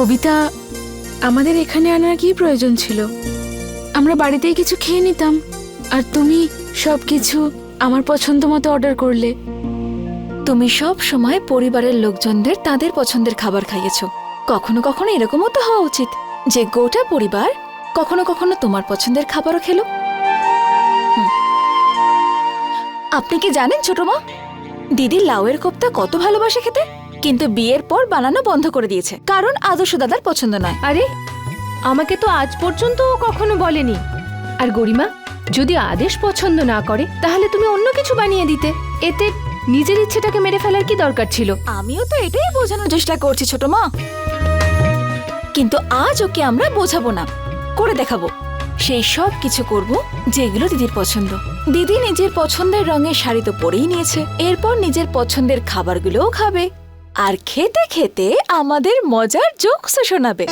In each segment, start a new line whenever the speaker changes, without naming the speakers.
কবিতা আমাদের এখানে আনার কি প্রয়োজন ছিল। আমরা বাড়িতেই কিছু খেয়ে নিতাম। আর তুমি সব কিছু আমার পছন্দ মতো অর্ডার করলে।
তুমি সব সময় পরিবারের লোকজনদের তাদের পছন্দের খাবার খাইয়েছো। কখনো কখনো এরকমও তো হওয়া উচিত যে গোটা পরিবার কখনো কখনো তোমার পছন্দের খাবারও খেলো। আপনি কি জানেন ছোট মা? দিদি লাউয়ের কোপ্তা কত ভালোবাসে খেতে? কিন্তু বিয়ের পর বানানো বন্ধ করে দিয়েছে। কারণ আদর্শ দাদার পছন্দ নয়।
আরে আমাকে তো আজ পর্যন্ত ও কখনো বলেনি। আর গরিমা যদি আদেশ পছন্দ না করে তাহলে তুমি অন্য কিছু বানিয়ে দিতে। এতে নিজের ইচ্ছেটাকে মেরে ফেলার কি দরকার ছিল?
আমিও তো এটাই বোঝানোর চেষ্টা করছি ছোট মা। কিন্তু আজ ওকে আমরা বোঝাবো না। করে দেখাবো। সেই সব কিছু করব যেগুলো দিদির পছন্দ। দিদি নিজের পছন্দের রঙের শাড়ি তো পরেই নিয়েছে। এরপর নিজের পছন্দের খাবারগুলোও খাবে। আর খেতে খেতে আমাদের মজার জোকস শোনাবে।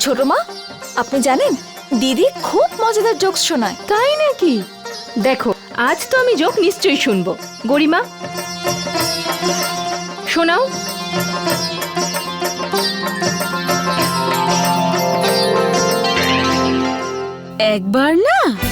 ছোট মা আপনি জানেন দিদি খুব মজাদার জোকস শোনায়।
তাই নাকি? দেখো আজ তো আমি জোক নিশ্চয়ই শুনব। গরিমা শোনাও।
একবার না?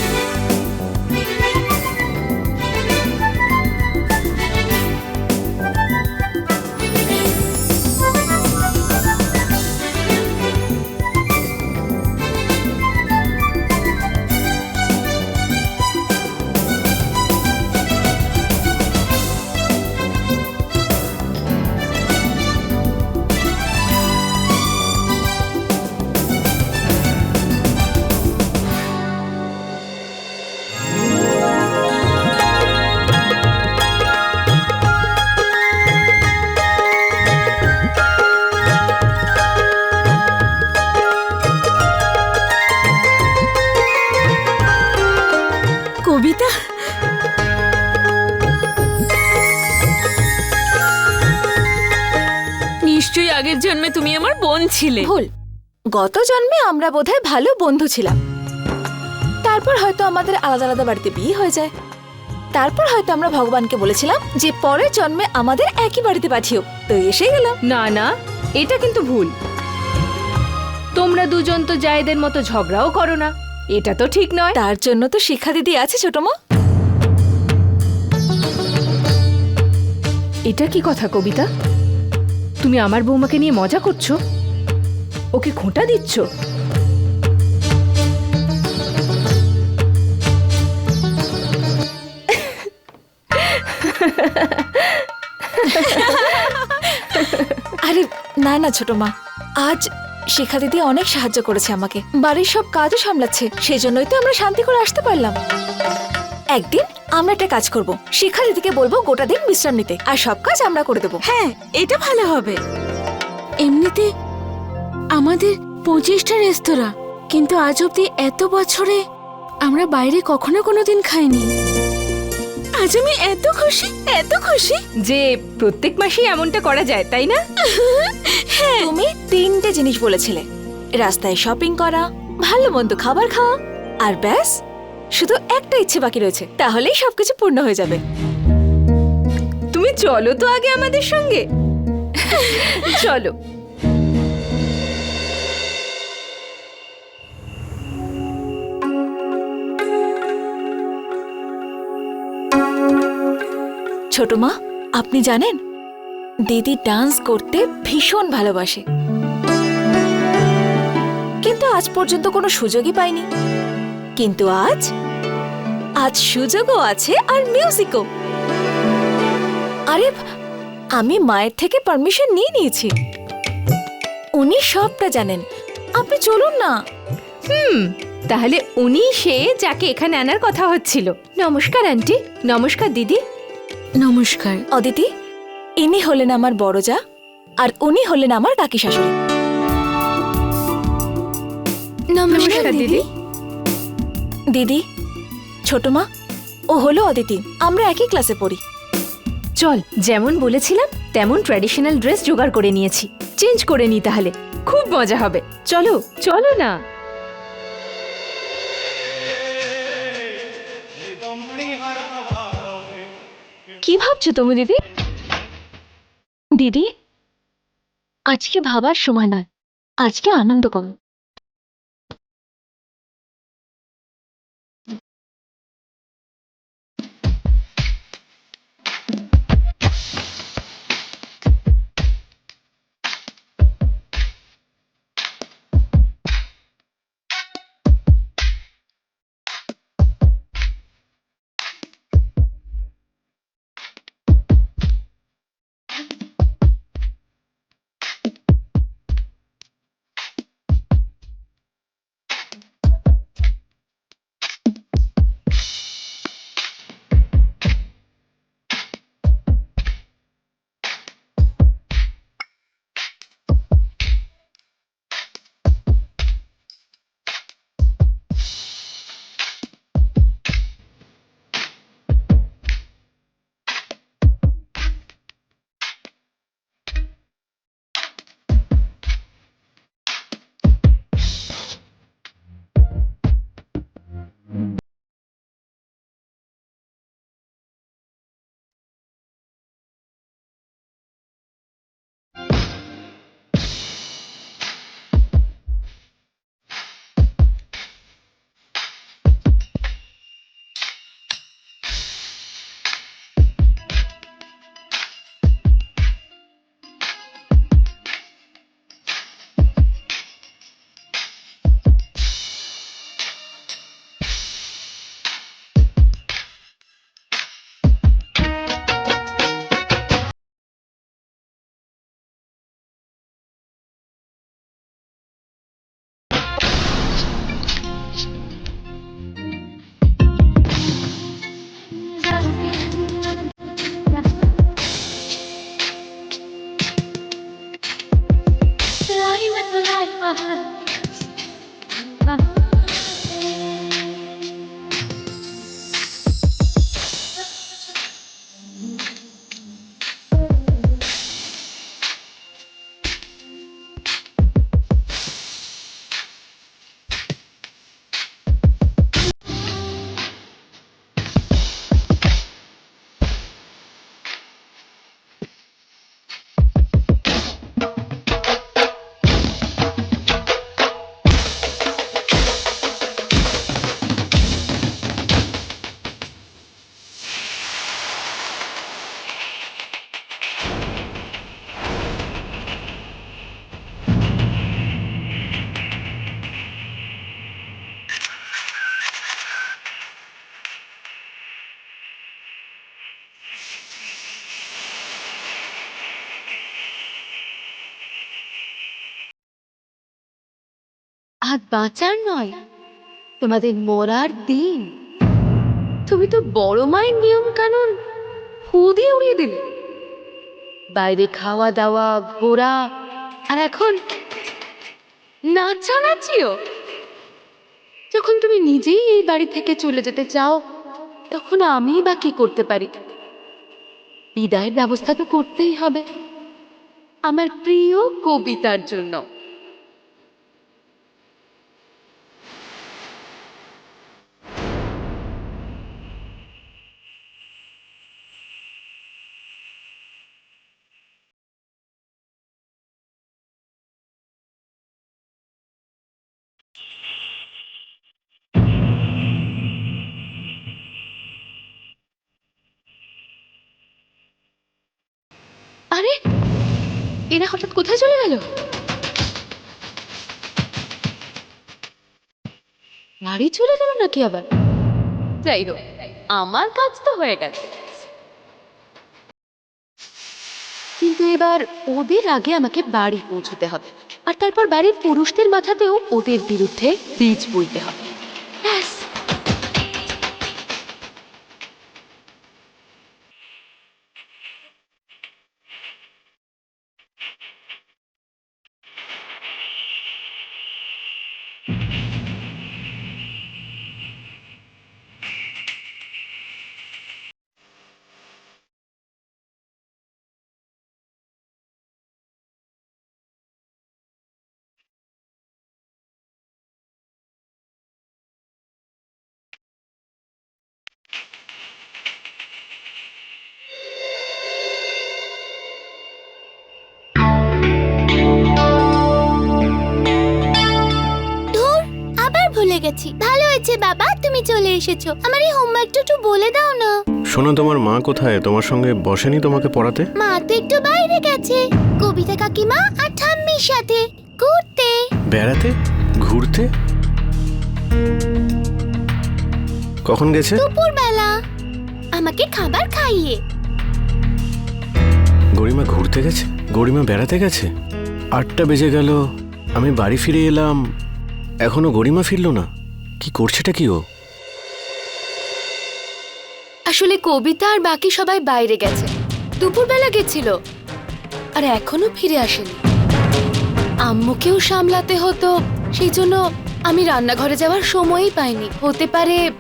আমার বোন ছিলে।
ভুল। গত জন্মে আমরা বোধহয় ভালো বন্ধু ছিলাম। তারপর হয়তো আমাদের আলাদা আলাদা বাড়িতে বিয়ে হয়ে যায়। তারপর হয়তো আমরা ভগবানকে বলেছিলাম যে পরের জন্মে আমাদের একই বাড়িতে পাঠিও। তো এসে গেলাম।
না না এটা কিন্তু ভুল। তোমরা দুজন তো জায়েদের মতো ঝগড়াও করো না। এটা তো ঠিক নয়।
তার জন্য তো শিক্ষা দিদি আছে ছোট মা
এটা কি কথা কবিতা? তুমি আমার বৌমাকে নিয়ে মজা করছ? ওকে খোঁটা দিচ্ছ?
আরে, না না, ছোট মা। আজ শিক্ষা দিদি অনেক সাহায্য করেছে আমাকে। বাড়ির সব কাজও সামলাচ্ছে সেই জন্যই তো আমরা শান্তি করে আসতে পারলাম। একদিন আমরা একটা কাজ করব। শিক্ষা দিদিকে বলব গোটা দিন বিশ্রাম নিতে। আর সব কাজ আমরা করে দেবো।
হ্যাঁ এটা ভালো হবে। এমনিতে আমাদের পঁচিশটা রেস্তোরাঁ কিন্তু আজ অব্দি এত বছরে আমরা বাইরে কখনো কোনো দিন খাইনি। আজ আমি এত খুশি এত খুশি।
যে প্রত্যেক মাসেই এমনটা করা যায় তাই না?
তুমি তিনটে জিনিস বলেছিলে। রাস্তায় শপিং করা ভালো মন্দ খাবার খাওয়া আর ব্যাস। শুধু একটা ইচ্ছে বাকি রয়েছে, তাহলেই সবকিছু পূর্ণ হয়ে যাবে।
তুমি চলো তো আগে আমাদের সঙ্গে। চলো।
ছোট মা, আপনি জানেন, দিদি ডান্স করতে ভীষণ ভালোবাসে। কিন্তু আজ পর্যন্ত কোনো সুযোগই পাইনি। কিন্তু আজ? আজ সুযোগও আছে আর মিউজিকও আরে আমি মায়ের থেকে পারমিশন নিয়ে নিয়েছি। উনি সবটা জানেন। আপনি চলুন না।
হুম তাহলে উনি সে যাকে এখানে আনার কথা হচ্ছিল। নমস্কার আন্টি। নমস্কার দিদি।
নমস্কার।
অদিতি ইনি হলেন আমার বড় যা আর উনি হলেন আমার কাকি শাশুড়ি।
নমস্কার দিদি।
দিদি, ছোট মা ও হলো অদিতি, আমরা একই ক্লাসে পড়ি।
চল, যেমন বলেছিলাম, তেমন ট্র্যাডিশনাল ড্রেস জোগাড় করে নিয়েছি। চেঞ্জ করে নি তাহলে, খুব মজা হবে। চলো চলো না।
কি ভাবছ তুমি দিদি? দিদি,
আজকে ভাবার সময় নয়, আজকে আনন্দ করো। বাঁচার নয়, তোমাদের মরার দিন। তুমি তো বড় মায়ের নিয়ম কানুন দিয়ে উড়িয়ে দিলে। বাইরে খাওয়া দাওয়া, ঘোরা, আর এখন নাচানাচিও যখন তুমি নিজেই এই বাড়ি থেকে চলে যেতে চাও, তখন আমি বা কি করতে পারি? বিদায়ের ব্যবস্থা তো করতেই হবে। আমার প্রিয় কবিতার জন্য। আরে, এরা হঠাৎ কোথায় চলে গেল? বাড়ি চলে গেল নাকি আবার? যাই হোক, আমার কাজ তো হয়ে গেছে। কিন্তু এবার ওদের আগে আমাকে বাড়ি পৌঁছতে হবে। আর তারপর বাড়ির পুরুষদের মাথাতেও ওদের বিরুদ্ধে বীজ বইতে হবে।
Thank you. হয়েছে বাবা তুমি চলে এসেছ। আমার এই হোমওয়ার্কটা একটু বলে দাও না।
শোনো তোমার মা কোথায়? তোমার সঙ্গে বসেনি তোমাকে পড়াতে?
মা তো একটু বাইরে গেছে। কবিতা কাকিমা আর ঠাম্মির সাথে ঘুরতে।
বেড়াতে? ঘুরতে? কখন গেছে?
দুপুরবেলা। আমাকে খাবার খাইয়ে।
গরিমা ঘুরতে গেছে? গরিমা বেড়াতে গেছে? আটটা বেজে গেল। আমি বাড়ি ফিরে এলাম। এখনও গরিমা ফিরলো না। কি করছেটা কি ও?
আসলে কবিতা আর বাকি সবাই বাইরে গেছে। দুপুরবেলা গেছিল। আর এখনও ফিরে আসেনি। আম্মুকেও সামলাতে হতো সেই জন্য আমি রান্নাঘরে যাওয়ার সময়ই পাইনি। হতে পারে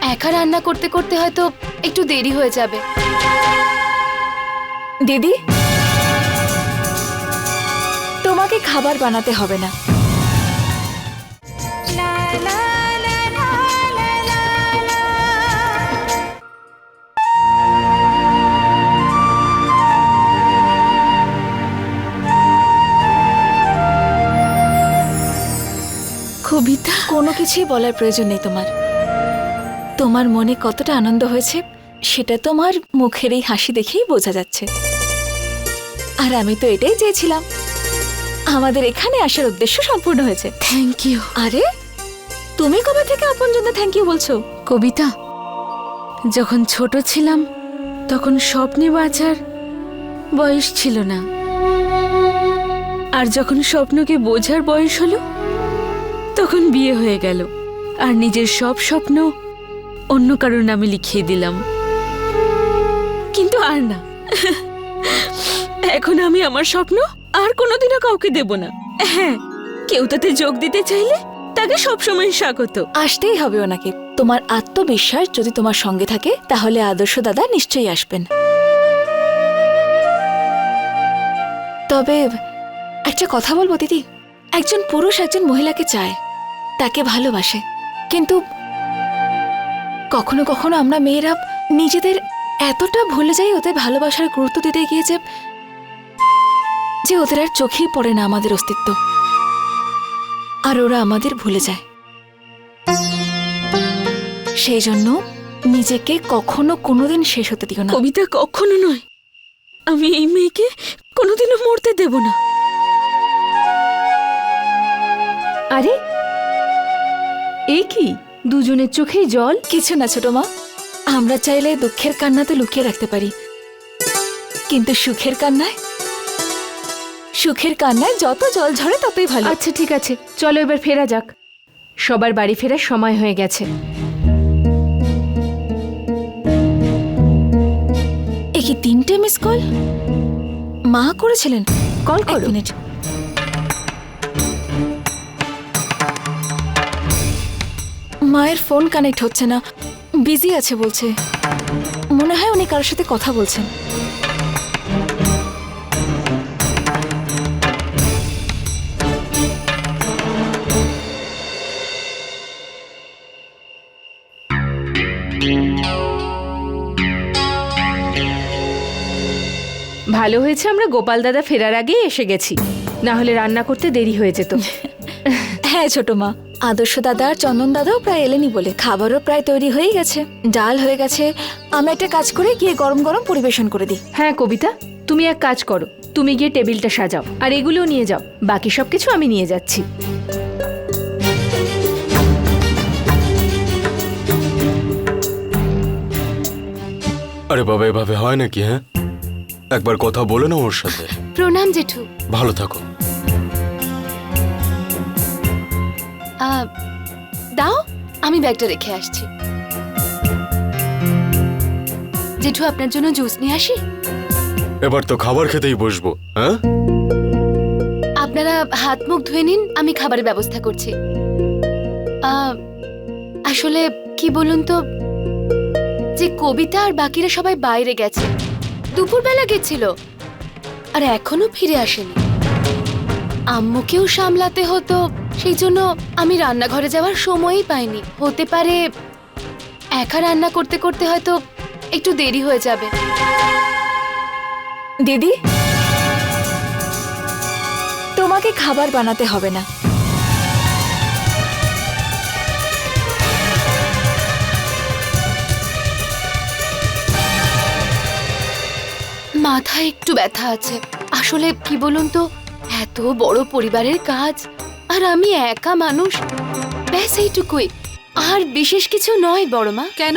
একা রান্না করতে করতে হয়তো একটু দেরি হয়ে যাবে।
দিদি তোমাকে খাবার বানাতে হবে না। কোনো কিছুই বলার প্রয়োজন নেই তোমার। তোমার মনে কতটা আনন্দ হয়েছে সেটা তোমার মুখের এই হাসি দেখেই বোঝা যাচ্ছে। আর আমি তো এটাই চেয়েছিলাম। আমাদের এখানে আসার উদ্দেশ্য সম্পূর্ণ হয়েছে।
থ্যাংক ইউ
আরে তুমি কবে থেকে আপনজনদের থ্যাংক ইউ বলছো?
কবিতা যখন ছোট ছিলাম তখন স্বপ্নে বাঁচার বয়স ছিল না। আর যখন স্বপ্নকে বোঝার বয়স হলো তখন বিয়ে হয়ে গেল। আর নিজের সব স্বপ্ন অন্য কারোর নামে লিখিয়ে দিলাম। কিন্তু আর না। এখন আমি আমার স্বপ্ন আর কোনোদিনও কাউকে দেব না। হ্যাঁ কেউ তাতে যোগ দিতে চাইলে তাকে সবসময় স্বাগত।
আসতেই হবে ওনাকে। তোমার আত্মবিশ্বাস যদি তোমার সঙ্গে থাকে, তাহলে আদর্শ দাদা নিশ্চয়ই আসবেন। তবে একটা কথা বলব, দিদি। একজন পুরুষ, একজন মহিলাকে চায়। তাকে ভালোবাসে। কিন্তু কখনো কখনো আমরা মেয়েরা নিজেদের এতটা ভুলে যাই ওদের ভালোবাসার গুরুত্ব দিতে গিয়ে যে যে ওদের আর চোখেই পড়ে না আমাদের অস্তিত্ব। আর ওরা আমাদের ভুলে যায়। সেই জন্য নিজেকে কখনো কোনোদিন শেষ হতে দিও না।
কবিতা কখনো নয়। আমি এই মেয়েকে কোনোদিনও মরতে দেব না।
আরে এ কি? দুজনের চোখেই জল?
কিছু না ছোট মা। আমরা চাইলে দুঃখের কান্নাতে লুকিয়ে রাখতে পারি। কিন্তু সুখের কান্নায়? সুখের কান্নায় যত জল ঝরে ততই ভালো।
আচ্ছা ঠিক আছে। চলো এবার ফেরা যাক। সবার বাড়ি ফেরার সময় হয়ে গেছে।
এ কি তিনটে মিস কল? মা করেছিলেন?
কল করো।
মিনিট। মায়ের ফোন কানেক্ট হচ্ছে না। বিজি আছে বলছে। মনে হয় উনি কারোর সাথে কথা বলছেন।
ভালো হয়েছে আমরা গোপাল দাদা ফেরার আগেই এসে গেছি। না হলে রান্না করতে দেরি হয়ে যেত।
হ্যাঁ ছোট মা। আদর্শ দাদা আর চন্দন দাদাও প্রায় এলেনি বলে খাবারও প্রায় তৈরি হয়েই গেছে। ডাল হয়ে গেছে। আমি একটা কাজ করে গিয়ে গরম গরম পরিবেশন করে দিই।
হ্যাঁ কবিতা তুমি এক কাজ করো। তুমি গিয়ে টেবিলটা সাজাও আর এগুলো নিয়ে যাও। বাকি সব কিছু আমি নিয়ে যাচ্ছি।
আরে বাবা এভাবে হয় নাকি হ্যাঁ? একবার কথা বলে না ওর সাথে।
প্রণাম জেঠু।
ভালো থাকো।
দাও আমি ব্যাগটা রেখে আসছি। জেঠু আপনার জন্য জুস নিয়ে আসি?
এবার তো খাবার খেতেই বসবো হ্যাঁ?
আপনারা হাত মুখ ধুয়ে নিন আমি খাবারের ব্যবস্থা করছি। আহ, আসলে কি বলুন তো যে কবিতা আর বাকিরা সবাই বাইরে গেছে দুপুরবেলা গেছিল আর এখনও ফিরে আসেনি। আম্মুকেও সামলাতে হতো সেই জন্য আমি রান্নাঘরে যাওয়ার সময়ই পাইনি। হতে পারে একা রান্না করতে করতে হয়তো একটু দেরি হয়ে যাবে।
দিদি তোমাকে খাবার বানাতে হবে না।
মাথায় একটু ব্যথা আছে। আসলে কি বলুন তো এত বড় পরিবারের কাজ। আর আমি একা মানুষ? ব্যাস এইটুকুই। আর বিশেষ কিছু নয় বড় মা
কেন?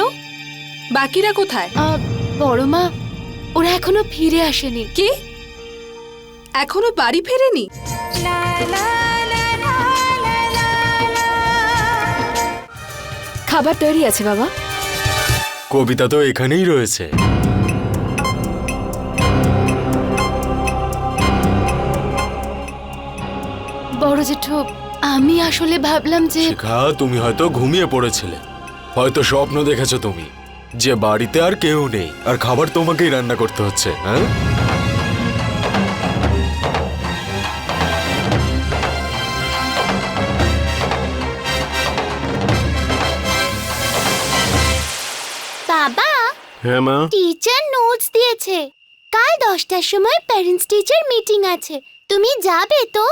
বাকিরা কোথায়?
আহ, বড় মা ওরা এখনও ফিরে আসেনি।
কি? এখনও বাড়ি ফেরেনি?
খাবার তৈরি আছে বাবা।
কবিতা তো এখানেই রয়েছে।
বড় জেঠু আমি আসলে ভাবলাম যে
শিখা তুমি হয়তো ঘুমিয়ে পড়েছিলে। হয়তো স্বপ্ন দেখেছ তুমি। যে বাড়িতে আর কেউ নেই। আর খাবার তোমাকেই রান্না করতে হচ্ছে হ্যাঁ?
বাবা!
হ্যাঁ মা?
টিচার নোটস দিয়েছে। কাল দশটার সময় প্যারেন্টস টিচার মিটিং আছে। তুমি যাবে তো?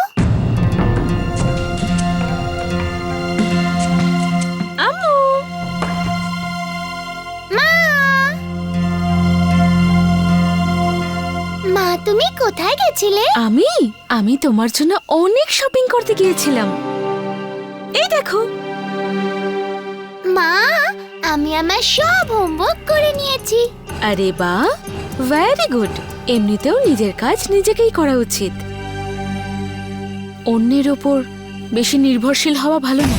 তুমি কোথায় গেছিলে?
আমি? আমি তোমার জন্য অনেক শপিং করতে গিয়েছিলাম। এই দেখো।
মা আমি আমার সব হোমওয়ার্ক করে নিয়েছি।
আরে বা ভেরি গুড এমনিতেও নিজের কাজ নিজেকেই করা উচিত। অন্যের ওপর বেশি নির্ভরশীল হওয়া ভালো না।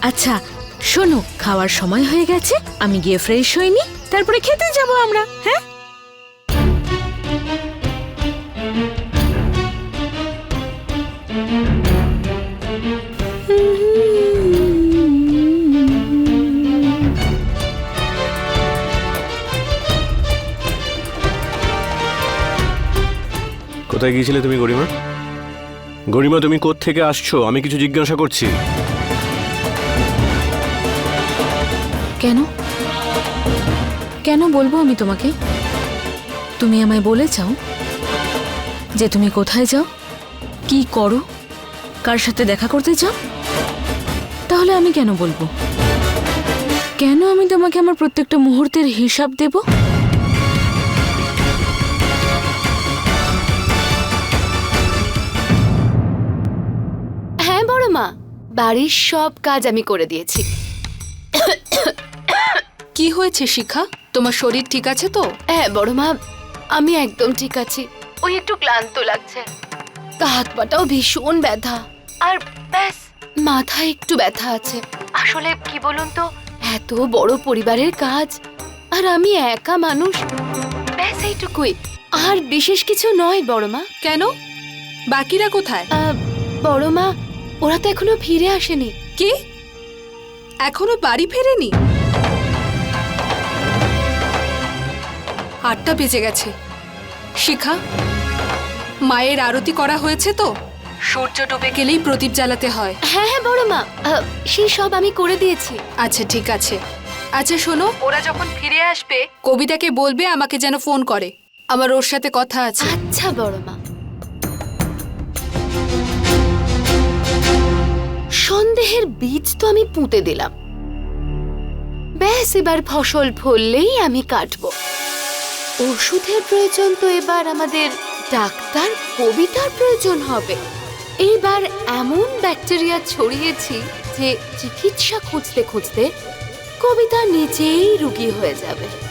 আচ্ছা শোনো খাওয়ার সময় হয়ে গেছে আমি গিয়ে ফ্রেশ হইনি তারপরে খেতে যাব আমরা হ্যাঁ?
কোথায় গিয়েছিলে তুমি, গরিমা? গরিমা, তুমি থেকে আসছো? আমি কিছু জিজ্ঞাসা করছি।
কেন? কেন বলব আমি তোমাকে? তুমি আমায় বলে চাও যে তুমি কোথায় যাও? কি করো? কার সাথে দেখা করতে চাও তাহলে আমি কেন বলব? কেন আমি তোমাকে আমার প্রত্যেকটা মুহূর্তের হিসাব দেব?
হ্যাঁ বড় মা বাড়ির সব কাজ আমি করে দিয়েছি।
কি হয়েছে শিখা? তোমার শরীর ঠিক আছে তো?
হ্যাঁ বড় মা আমি একদম ঠিক আছি। ওই একটু ক্লান্ত লাগছে। তা হাত পাটাও ভীষণ ব্যথা। আর ব্যাস। মাথায় একটু ব্যথা আছে। আসলে কি বলুন তো? এত বড় পরিবারের কাজ আর আমি একা মানুষ। ব্যাস এইটুকুই। আর বিশেষ কিছু নয় বড় মা।
কেন? বাকিরা কোথায়?
আহ, বড় মা ওরা তো এখনও ফিরে আসেনি।
কি? এখনও বাড়ি ফেরেনি? আটটা বেজে গেছে। শিখা মায়ের আরতি করা হয়েছে তো? সূর্য ডুবে গেলেই প্রদীপ জ্বালাতে হয়।
হ্যাঁ হ্যাঁ বড় মা আহ, সেই সব আমি করে দিয়েছি।
আচ্ছা ঠিক আছে। আচ্ছা শোনো ওরা যখন ফিরে আসবে কবিতাকে বলবে আমাকে যেন ফোন করে। আমার ওর সাথে কথা আছে।
আচ্ছা বড় মা। সন্দেহের বীজ তো আমি পুঁতে দিলাম। ব্যাস এবার ফসল ফললেই আমি কাটবো। ওষুধের প্রয়োজন তো এবার আমাদের ডাক্তার কবিতার প্রয়োজন হবে। এইবার এমন ব্যাকটেরিয়া ছড়িয়েছি যে চিকিৎসা খুঁজতে খুঁজতে কবিতা নিজেই রুগী হয়ে যাবে।